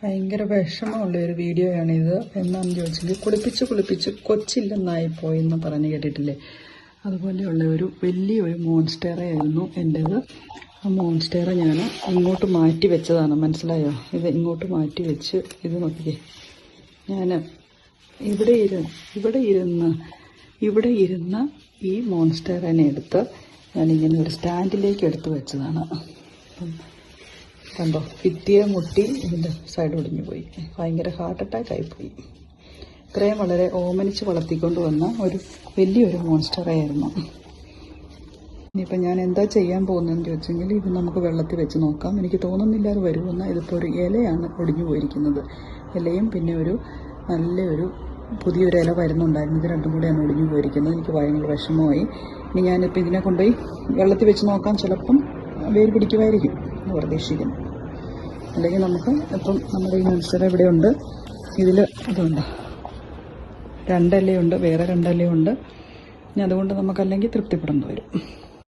ഭയങ്കര വിഷമമുള്ള ഒരു വീഡിയോയാണിത് എന്നാന്ന് ചോദിച്ചെങ്കിൽ കുളിപ്പിച്ച് കുളിപ്പിച്ച് കൊച്ചില്ലെന്നായി പോയെന്ന് പറഞ്ഞ് കേട്ടിട്ടില്ലേ? അതുപോലെയുള്ള ഒരു വലിയൊരു മോൺസ്റ്റേറയായിരുന്നു എന്റേത് ആ മോൺസ്റ്റേറ ഞാൻ ഇങ്ങോട്ട് മാറ്റി വെച്ചതാണ്. മനസ്സിലായോ? ഇത് ഇങ്ങോട്ട് മാറ്റി വെച്ച് ഇത് നോക്കിക്കേ. ഞാൻ ഇവിടെ ഇരുന്ന് ഇവിടെ ഇരുന്ന് ഇവിടെ ഇരുന്ന് ഈ മോൺസ്റ്റേറിനെ എടുത്ത് ഞാനിങ്ങനെ ഒരു സ്റ്റാൻഡിലേക്ക് എടുത്ത് വെച്ചതാണ്. അപ്പം കണ്ടോ? ഭിത്തിയെ മുട്ടി ഇതിന്റെ സൈഡ് ഒടിഞ്ഞു പോയി. ഭയങ്കര ഹാർട്ട് അറ്റാക്ക് ആയിപ്പോയി ഇത്രയും വളരെ ഓമനിച്ച് വളർത്തിക്കൊണ്ട് വന്ന ഒരു വലിയൊരു മോൺസ്റ്ററായിരുന്നു ഇനിയിപ്പോൾ ഞാൻ എന്താ ചെയ്യാൻ പോകുന്നതെന്ന് ചോദിച്ചെങ്കിൽ ഇത് നമുക്ക് വെള്ളത്തിൽ വെച്ച് നോക്കാം. എനിക്ക് തോന്നുന്നില്ല അത് വരുമെന്ന്. ഇതിപ്പോൾ ഒരു ഇലയാണ് ഒടിഞ്ഞു പോയിരിക്കുന്നത്. ഇലയും പിന്നെ ഒരു നല്ലൊരു പുതിയൊരു ഇല വരുന്നുണ്ടായിരുന്നു. ഇത് രണ്ടും കൂടെയാണ് ഒടിഞ്ഞു പോയിരിക്കുന്നത്. എനിക്ക് ഭയങ്കര വിഷമമായി. ഇനി ഞാനിപ്പോൾ ഇതിനെ കൊണ്ടുപോയി വെള്ളത്തിൽ വെച്ച് നോക്കാം. ചിലപ്പം വേര് പിടിക്കുമായിരിക്കും എന്ന് പ്രതീക്ഷിക്കുന്നു. അല്ലെങ്കിൽ നമുക്ക് ഇപ്പം നമ്മുടെ ഈ മത്സരം ഇവിടെ ഉണ്ട് ഇതിൽ ഇതുണ്ട് രണ്ടല്ലയുണ്ട് വേറെ രണ്ടല്ലയുണ്ട് ഇനി അതുകൊണ്ട് നമുക്കല്ലെങ്കിൽ തൃപ്തിപ്പെടേണ്ടി വരും.